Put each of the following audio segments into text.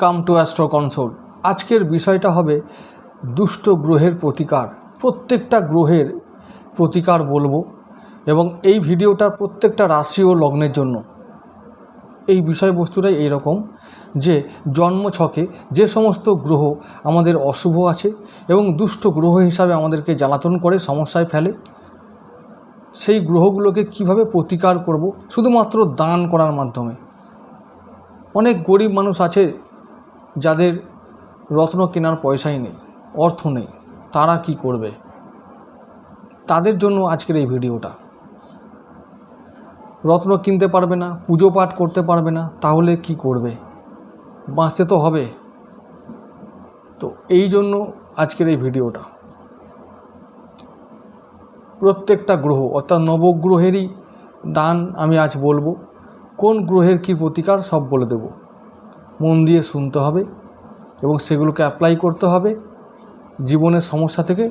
Welcome to astro console আজকের বিষয়টা হবে দুষ্ট গ্রহের প্রতিকার। প্রত্যেকটা গ্রহের প্রতিকার বলব এবং এই ভিডিওটা প্রত্যেকটা রাশি ও লগ্নের জন্য। এই বিষয়বস্তুটাই এইরকম যে জন্ম ছকে যে সমস্ত গ্রহ আমাদের অশুভ আছে এবং দুষ্ট গ্রহ হিসাবে আমাদেরকে জ্বালাতন করে, সমস্যায় ফেলে, সেই গ্রহগুলোকে কীভাবে প্রতিকার করব? শুধুমাত্র দান করার মাধ্যমে। অনেক গরিব মানুষ আছে যাদের রত্ন কেনার পয়সাই নেই, অর্থ নেই, তারা কি করবে? তাদের জন্য আজকের এই ভিডিওটা। রত্ন কিনতে পারবে না, পুজো পাঠ করতে পারবে না, তাহলে কি করবে? বাঁচতে তো হবে। তো এই জন্য আজকের এই ভিডিওটা। প্রত্যেকটা গ্রহ, অর্থাৎ নবগ্রহেরই দান আমি আজ বলব। কোন গ্রহের কী প্রতিকার, সব বলে দেব। মন দিয়ে শুনতে হবে এবং সেগুলোকে অ্যাপ্লাই করতে হবে। জীবনের সমস্যা থেকে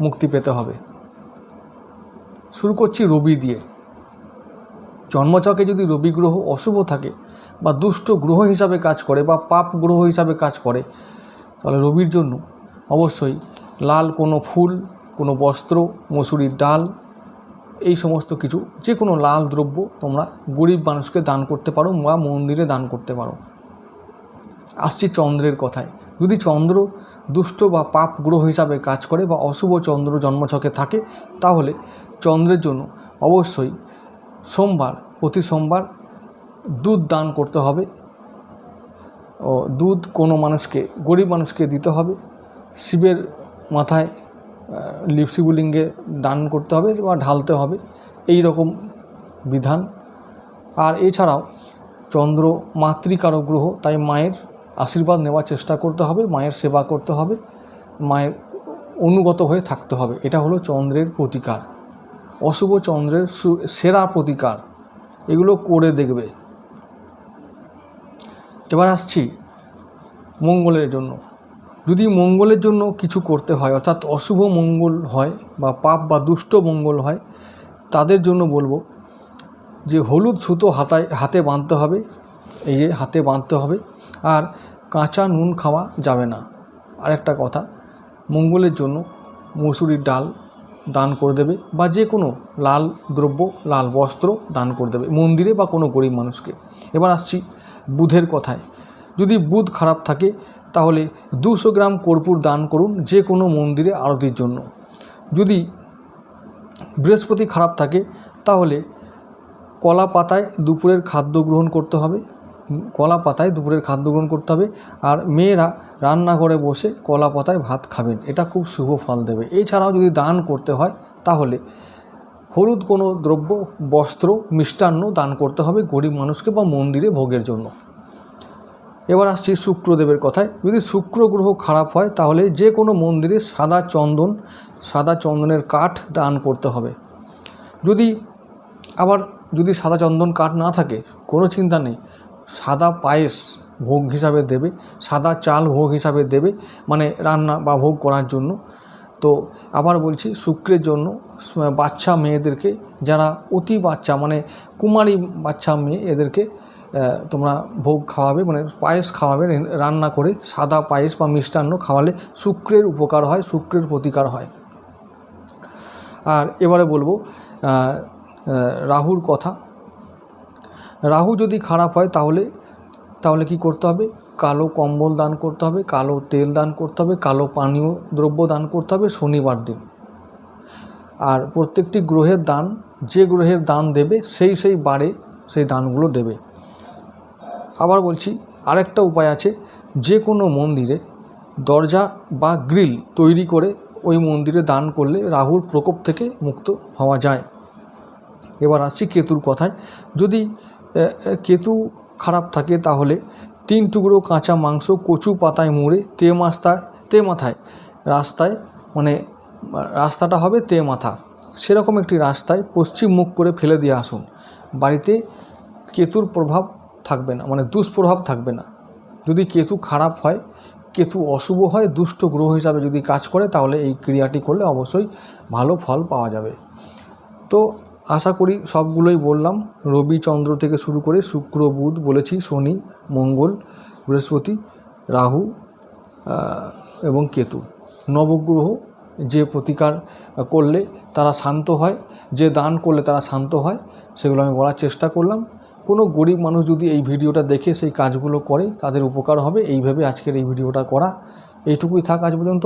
মুক্তি পেতে হবে। শুরু করছি রবি দিয়ে। জন্মচকে যদি রবি গ্রহ অশুভ থাকে বা দুষ্ট গ্রহ হিসাবে কাজ করে বা পাপ গ্রহ হিসাবে কাজ করে, তাহলে রবির জন্য অবশ্যই লাল কোনো ফুল, কোনো বস্ত্র, মসুরির ডাল, এই সমস্ত কিছু যে কোনো লাল দ্রব্য তোমরা গরিব মানুষকে দান করতে পারো বা মন্দিরে দান করতে পারো। আসছি চন্দ্রের কথায়। যদি চন্দ্র দুষ্ট বা পাপ গ্রহ হিসাবে কাজ করে বা অশুভ চন্দ্র জন্মছকে থাকে, তাহলে চন্দ্রের জন্য অবশ্যই সোমবার প্রতি সোমবার দুধ দান করতে হবে। ও, দুধ কোনো মানুষকে, গরিব মানুষকে দিতে হবে। শিবের মাথায় লিপ শিবলিঙ্গে দান করতে হবে বা ঢালতে হবে। এই রকম বিধান। আর এছাড়াও চন্দ্র মাতৃকারক গ্রহ, তাই মায়ের আশীর্বাদ নেওয়ার চেষ্টা করতে হবে, মায়ের সেবা করতে হবে, মায়ের অনুগত হয়ে থাকতে হবে। এটা হলো চন্দ্রের প্রতিকার। অশুভ চন্দ্রের সেরা প্রতিকার। এগুলো করে দেখবে। এবার আসছি মঙ্গলের জন্য। যদি মঙ্গলের জন্য কিছু করতে হয়, অর্থাৎ অশুভ মঙ্গল হয় বা পাপ বা দুষ্ট মঙ্গল হয়, তাদের জন্য বলব যে হলুদ সুতো হাতায় হাতে বাঁধতে হবে। এই যে হাতে বাঁধতে হবে। আর কাঁচা নুন খাওয়া যাবে না। আরেকটা কথা, মঙ্গলের জন্য মসুরির ডাল দান করে দেবে বা যে কোনো লাল দ্রব্য, লাল বস্ত্র দান করে দেবে, মন্দিরে বা কোনো গরিব মানুষকে। এবার আসছি বুধের কথায়। যদি বুধ খারাপ থাকে, তাহলে দুশো গ্রাম কর্পূর দান করুন যে কোনো মন্দিরে আরতির জন্য। যদি বৃহস্পতি খারাপ থাকে, তাহলে কলা পাতায় দুপুরের খাদ্য গ্রহণ করতে হবে। কলা পাতায় দুপুরের খাদ্য গ্রহণ করতে হবে। আর মেয়েরা রান্নাঘরে বসে কলা পাতায় ভাত খাবেন। এটা খুব শুভ ফল দেবে। এছাড়াও যদি দান করতে হয়, তাহলে হলুদ কোনো দ্রব্য, বস্ত্র, মিষ্টান্ন দান করতে হবে গরিব মানুষকে বা মন্দিরে ভোগের জন্য। এবার আসছি শুক্রদেবের কথায়। যদি শুক্র গ্রহ খারাপ হয়, তাহলে যে কোনো মন্দিরে সাদা চন্দন, সাদা চন্দনের কাঠ দান করতে হবে। যদি আবার যদি সাদা চন্দন কাঠ না থাকে, কোনো চিন্তা নেই। সাদা পায়েস ভোগ হিসাবে দেবে, সাদা চাল ভোগ হিসাবে দেবে মানে রান্না বা ভোগ করার জন্য। তো আবার বলছি, শুক্রের জন্য বাচ্চা মেয়েদেরকে, যারা অতি বাচ্চা মানে কুমারী বাচ্চা মেয়ে এদেরকে তোমরা ভোগ খাওয়াবে মানে পায়েস খাওয়াবে রান্না করে সাদা পায়েস বা মিষ্টান্ন খাওয়ালে শুক্রের উপকার হয়, শুক্রের প্রতিকার হয়। আর এবারে বলব রাহুর কথা রাহু যদি খারাপ হয় তাহলে তাহলে কি করতে হবে? কালো কম্বল দান করতে হবে, কালো তেল দান করতে হবে, কালো পানীয় দ্রব্য দান করতে হবে শনিবার দিন। আর প্রত্যেকটি গ্রহের দান, যে গ্রহের দান দেবে, সেই সেই বারে সেই দানগুলো দেবে। আবার বলছি, আরেকটা উপায় আছে, যে কোনো মন্দিরে দরজা বা গ্রিল তৈরি করে ওই মন্দিরে দান করলে রাহুর প্রকোপ থেকে মুক্ত হওয়া যায়। এবার আসছি কেতুর কথায়। যদি কেতু খারাপ থাকে তাহলে। তিন টুকরো কাঁচা মাংস কচু পাতায় মুড়ে তে মাস্তায় তে মাথায় রাস্তায় মানে রাস্তাটা হবে তে মাথা সেরকম একটি রাস্তায় পশ্চিম মুখ করে ফেলে দিয়ে আসুন। বাড়িতে কেতুর প্রভাব থাকবে না মানে দুষ্প্রভাব থাকবে না। যদি কেতু খারাপ হয়, কেতু অশুভ হয়, দুষ্ট গ্রহ হিসাবে যদি কাজ করে, তাহলে এই ক্রিয়াটি করলে অবশ্যই ভালো ফল পাওয়া যাবে। তো আশা করি সবগুলোই বললাম। রবি চন্দ্র থেকে শুরু করে শুক্র, বুধ বলেছি, শনি, মঙ্গল, বৃহস্পতি, রাহু এবং কেতু। নবগ্রহ যে প্রতিকার করলে তারা শান্ত হয়, যে দান করলে তারা শান্ত হয়, সেগুলো আমি বলার চেষ্টা করলাম। কোনো গরিব মানুষ যদি এই ভিডিওটা দেখে সেই কাজগুলো করে, তাদের উপকার হবে। এইভাবে আজকের এই ভিডিওটা করা। এইটুকুই থাক আজ পর্যন্ত।